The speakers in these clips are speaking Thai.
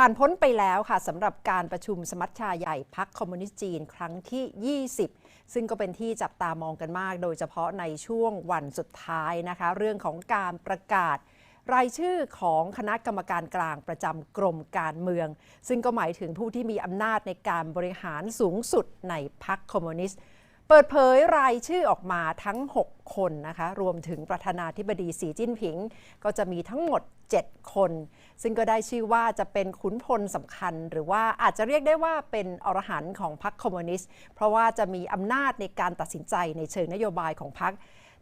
ผ่านพ้นไปแล้วค่ะสำหรับการประชุมสมัชชาใหญ่พักคอมมิวนิสต์จีนครั้งที่ 20 ซึ่งก็เป็นที่จับตามองกันมาก โดยเฉพาะในช่วงวันสุดท้ายนะคะ เรื่องของการประกาศ รายชื่อของคณะกรรมการกลางประจำกรมการเมือง ซึ่งก็หมายถึงผู้ที่มีอำนาจในการบริหารสูงสุดในพรรคคอมมิวนิสต์ เปิดเผยรายชื่อออกมาทั้ง 6 คนนะคะ รวมถึงประธานาธิบดีสีจิ้นผิง ก็จะมีทั้งหมด 7 คน ซึ่งก็ได้ชื่อว่าจะเป็นขุนพลสำคัญ หรือว่าอาจจะเรียกได้ว่าเป็นอรหันต์ของพรรคคอมมิวนิสต์ เพราะว่าจะมีอำนาจในการตัดสินใจในเชิงนโยบายของพรรค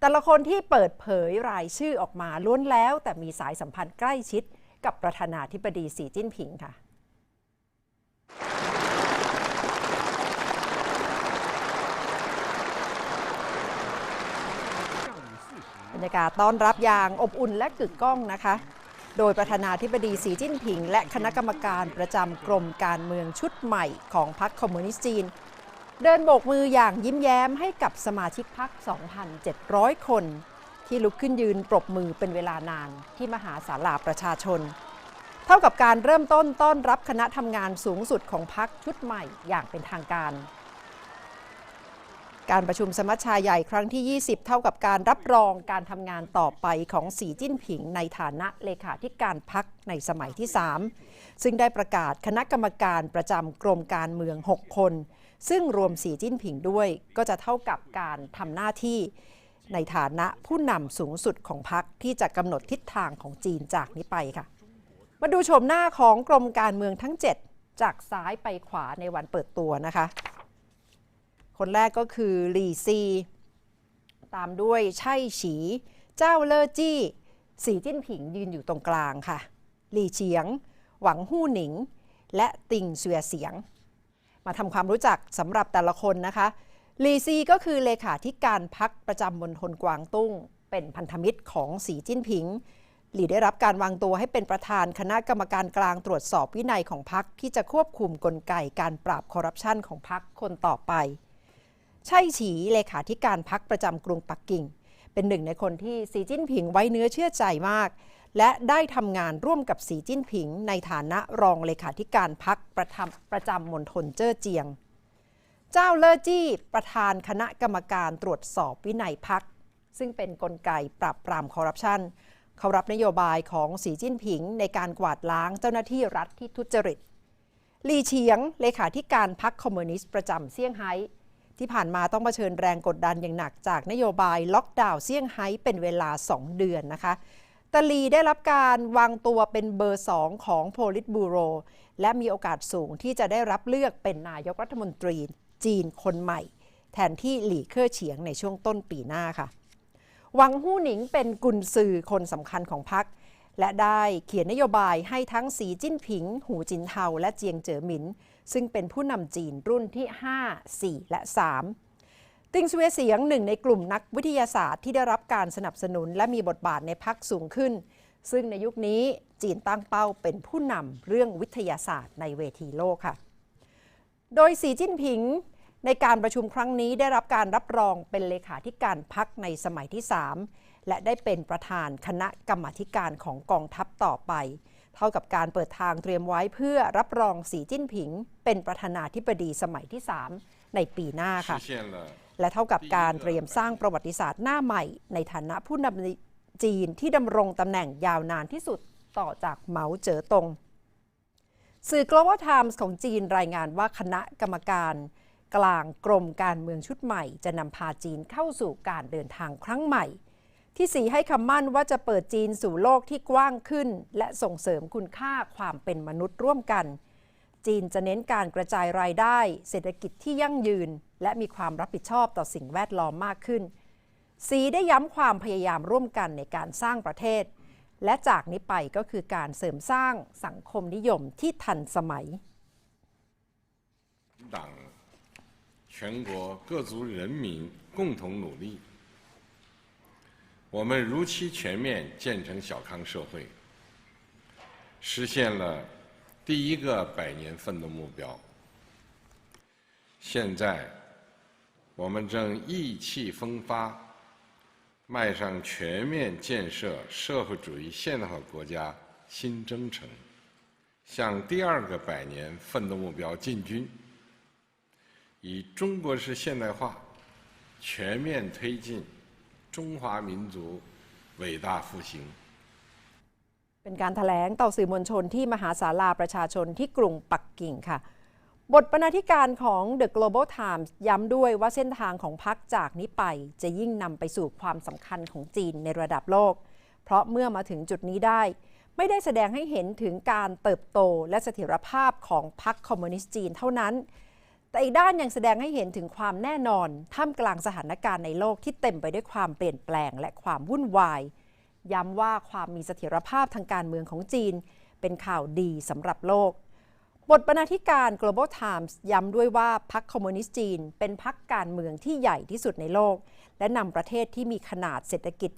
แต่ละคนที่เปิดเผยรายชื่อออกมาล้วนแล้ว แต่มีสายสัมพันธ์ใกล้ชิด กับประธานาธิบดีสีจิ้นผิงค่ะ บ รยากาศต้อนรับอย่างอบอุ่นและกึกก้องนะคะ โดยประธานาธิบดีสีจิ้นผิง และคณะกรรมการประจำกรมการเมืองชุดใหม่ของพรรคคอมมิวนิสต์จีน เดินโบกมืออย่างยิ้มแย้มให้กับสมาชิกพรรค 2,700 คน ที่ลุกขึ้นยืนปรบมือเป็นเวลานานที่มหาศาลาประชาชน เท่ากับการเริ่มต้นต้อนรับคณะทำงานสูงสุดของพรรคชุดใหม่อย่างเป็นทางการ การประชุมสมัชชาใหญ่ครั้งที่ 20 เท่ากับการรับรองการทำงานต่อไปของสีจิ้นผิงในฐานะเลขาธิการพักในสมัยที่ 3 ซึ่งได้ประกาศคณะกรรมการประจำกรมการเมือง 6 คน ซึ่งรวมสีจิ้นผิงด้วยก็จะเท่ากับการทำหน้าที่ในฐานะผู้นำสูงสุดของพรรคที่จะกำหนดทิศทางของจีนจากนี้ไปค่ะ มาดูโฉมหน้าของกรมการเมืองทั้ง 7 จากซ้ายไปขวาในวันเปิดตัวนะคะ คนแรกก็คือหลี่ซี ตามด้วยไช่ฉี เจ้าเลอจี้สีจิ้นผิงยืนอยู่ตรงกลางค่ะ หลี่เฉียง หวังหู้หนิง และติงเสวียเสียง มาทำความรู้จักสำหรับแต่ละคนนะคะหลีซีก็คือเลขาธิการพักประจำมณฑลกวางตุ้ง เป็นพันธมิตรของสีจิ้นผิงหลีได้รับการวางตัวให้เป็นประธานคณะกรรมการกลางตรวจสอบวินัยของพักที่จะควบคุมกลไกการปราบคอร์รัปชันของพักคนต่อไป ช่ฉีเลขาธิการพักประจำกรุงปักกิ่ง เป็นหนึ่งในคนที่สีจิ้นผิงไว้เนื้อเชื่อใจมาก และได้ทำงานร่วมกับสีจิ้นผิง ในฐานะรองเลขาธิการพักประทำประจำมณฑลเจ้อเจียง เจ้าเลอจี้ ประธานคณะกรรมการตรวจสอบวินัยพัก ซึ่งเป็นนกลไกปราบปรามคอร์รัปชันเขารับนโยบายของสีจิ้นผิง ในการกวาดล้างเจ้าหน้าที่รัฐที่ทุจริตลีเฉียงเลขาธิการพักคอมมิวนิสต์ประจำเซี่ยงไฮ้ ที่ผ่านมาต้องเผชิญแรงกดดันอย่างหนักจากนโยบายล็อกดาวน์เซี่ยงไฮ้เป็นเวลา 2 เดือนนะคะตาลีได้รับการวางตัวเป็นเบอร์2ของโพลิตบูโร และมีโอกาสสูงที่จะได้รับเลือกเป็นนายกรัฐมนตรีจีนคนใหม่ แทนที่หลี่เค่อเฉียงในช่วงต้นปีหน้าค่ะ วังหู้หนิงเป็นกุนซือคนสำคัญของพรรค และได้เขียนนโยบายให้ทั้งสีจิ้นผิง หูจินเทาและเจียงเจ๋อหมิน ซึ่งเป็นผู้นำจีนรุ่นที่ 5 4 และ 3 ติงซเวเสียงหนึ่งในกลุ่มนักวิทยาศาสตร์ที่ได้รับการสนับสนุนและมีบทบาทในพักสูงขึ้น ซึ่งในยุคนี้จีนตั้งเป้าเป็นผู้นำเรื่องวิทยาศาสตร์ในเวทีโลกค่ะ โดยสีจิ้นผิง ในการประชุมครั้งนี้ได้รับการรับรองเป็นเลขาธิการพักในสมัยที่ 3 และได้เป็นประธานคณะกรรมการของกองทัพต่อไป เท่ากับการเปิดทางเตรียมไว้เพื่อรับรองสีจิ้นผิง เป็นประธานาธิบดีสมัยที่ 3 ในปีหน้าค่ะและเท่ากับการเตรียมสร้างประวัติศาสตร์หน้าใหม่ ในฐานะผู้นำจีนที่ดำรงตำแหน่งยาวนานที่สุดต่อจากเหมาเจ๋อตงสื่อ Global Times ของจีนรายงานว่าคณะกรรมการ กลางกรมการเมืองชุดใหม่ จะนำพาจีนเข้าสู่การเดินทางครั้งใหม่ ที่สีให้คำมั่นว่าจะเปิดจีนสู่โลกที่กว้างขึ้น และส่งเสริมคุณค่าความเป็นมนุษย์ร่วมกัน จีนจะเน้นการกระจายรายได้ เศรษฐกิจที่ยั่งยืน และมีความรับผิดชอบต่อสิ่งแวดล้อมมากขึ้น สีได้ย้ำความพยายามร่วมกันในการสร้างประเทศ และจากนี้ไปก็คือการเสริมสร้างสังคมนิยมที่ทันสมัย党、全国各族人民共同努力，我们如期全面建成小康社会，实现了第一个百年奋斗目标。现在，我们正意气风发，迈上全面建设社会主义现代化国家新征程。向第二个百年奋斗目标进军，以中国式现代化全面推进中华民族伟大复兴。 เป็นการถแถลงต่อสื่อมวลชนที่มหาศาลาประชาชนที่กรุงปักกิ่งค่ะ บทบรรณาธิการของ The Global Times ย้ำด้วยว่าเส้นทางของพรรคจากนี้ไป จะยิ่งนำไปสู่ความสำคัญของจีนในระดับโลก เพราะเมื่อมาถึงจุดนี้ได้ ไม่ได้แสดงให้เห็นถึงการเติบโตและเสถียรภาพของพรรคคอมมิวนิสต์จีนเท่านั้น แต่อีกด้านยังแสดงให้เห็นถึงความแน่นอน ท่ามกลางสถานการณ์ในโลกที่เต็มไปด้วยความเปลี่ยนแปลงและความวุ่นวาย ย้ำว่าความมีเสถียรภาพทางการเมืองของจีน เป็นข่าวดีสำหรับโลก บทบรรณาธิการ Global Times ย้ำด้วยว่าพรรคคอมมิวนิสต์จีน เป็นพรรคการเมืองที่ใหญ่ที่สุดในโลก และนำประเทศที่มีขนาดเศรษฐกิจ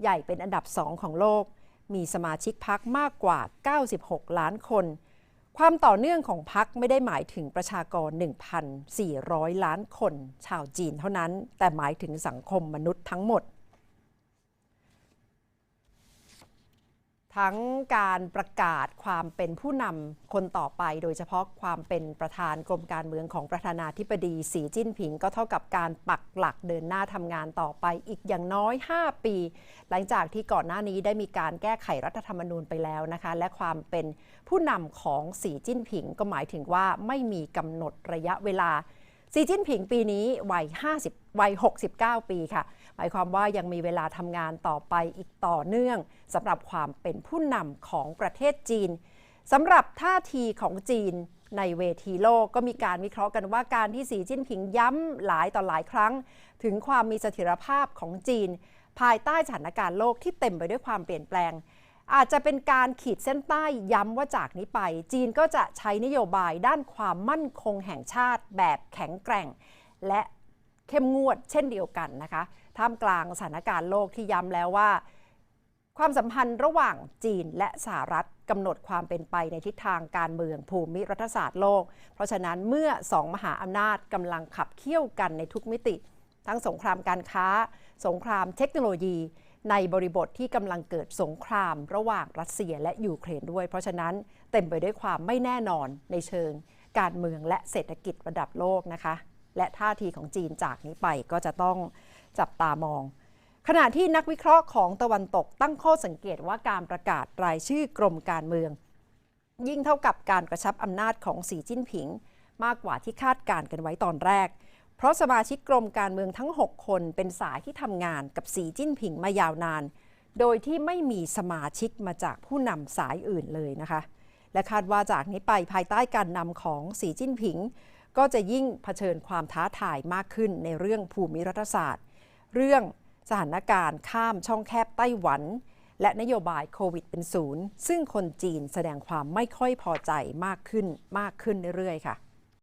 ใหญ่เป็นอันดับสองของโลก มีสมาชิกพรรคมากกว่า 96 ล้านคน ความต่อเนื่องของพรรคไม่ได้หมายถึงประชากร 1,400 ล้านคน ชาวจีนเท่านั้น แต่หมายถึงสังคมมนุษย์ทั้งหมด ทั้งการประกาศความเป็นผู้นำคนต่อไป โดยเฉพาะความเป็นประธานกรมการเมืองของประธานาธิบดีสีจิ้นผิง ก็เท่ากับการปักหลักเดินหน้าทำงานต่อไปอีกอย่างน้อย 5 ปี หลังจากที่ก่อนหน้านี้ได้มีการแก้ไขรัฐธรรมนูญไปแล้วนะคะ และความเป็นผู้นำของสีจิ้นผิง ก็หมายถึงว่าไม่มีกำหนดระยะเวลา สีจิ้นผิงปีนี้วัย 50 วัย 69 ปีค่ะ หมายความว่ายังมีเวลาทำงานต่อไปอีกต่อเนื่องสำหรับความเป็นผู้นำของประเทศจีนสำหรับท่าทีของจีนในเวทีโลกก็มีการวิเคราะห์กันว่าการที่สีจิ้นผิงย้ำหลายต่อหลายครั้ง ถึงความมีเสถียรภาพของจีน ภายใต้สถานการณ์โลกที่เต็มไปด้วยความเปลี่ยนแปลง อาจจะเป็นการขีดเส้นใต้ย้ำว่าจากนี้ไป จีนก็จะใช้นโยบายด้านความมั่นคงแห่งชาติแบบแข็งแกร่ง และเข้มงวดเช่นเดียวกันนะคะท่ามกลางสถานการณ์โลกที่ย้ำแล้วว่า ความสัมพันธ์ระหว่างจีนและสหรัฐกำหนดความเป็นไปในทิศทางการเมืองภูมิรัฐศาสตร์โลก เพราะฉะนั้นเมื่อสองมหาอำนาจกำลังขับเคี่ยวกันในทุกมิติ ทั้งสงครามการค้า สงครามเทคโนโลยี ในบริบทที่กำลังเกิดสงครามระหว่างรัสเซียและยูเครนด้วย เพราะฉะนั้นเต็มไปด้วยความไม่แน่นอนในเชิง การเมืองและเศรษฐกิจระดับโลกนะคะ และท่าทีของจีนจากนี้ไปก็จะต้องจับตามอง ขณะที่นักวิเคราะห์ของตะวันตกตั้งข้อสังเกตว่าการประกาศรายชื่อกรมการเมือง ยิ่งเท่ากับการกระชับอำนาจของสีจิ้นผิง มากกว่าที่คาดการณ์กันไว้ตอนแรก เพราะสมาชิกกรมการเมืองทั้ง 6 คนเป็นสายที่ทำงานกับสีจิ้นผิงมายาวนาน โดยที่ไม่มีสมาชิกมาจากผู้นำสายอื่นเลยนะคะ และคาดว่าจากนี้ไปภายใต้การนำของสีจิ้นผิง ก็จะยิ่งเผชิญความท้าทายมากขึ้นในเรื่องภูมิรัฐศาสตร์ เรื่องสถานการณ์ข้ามช่องแคบไต้หวัน และนโยบายโควิดเป็นศูนย์ซึ่งคนจีนแสดงความไม่ค่อยพอใจมากขึ้นมากขึ้นเรื่อยๆค่ะ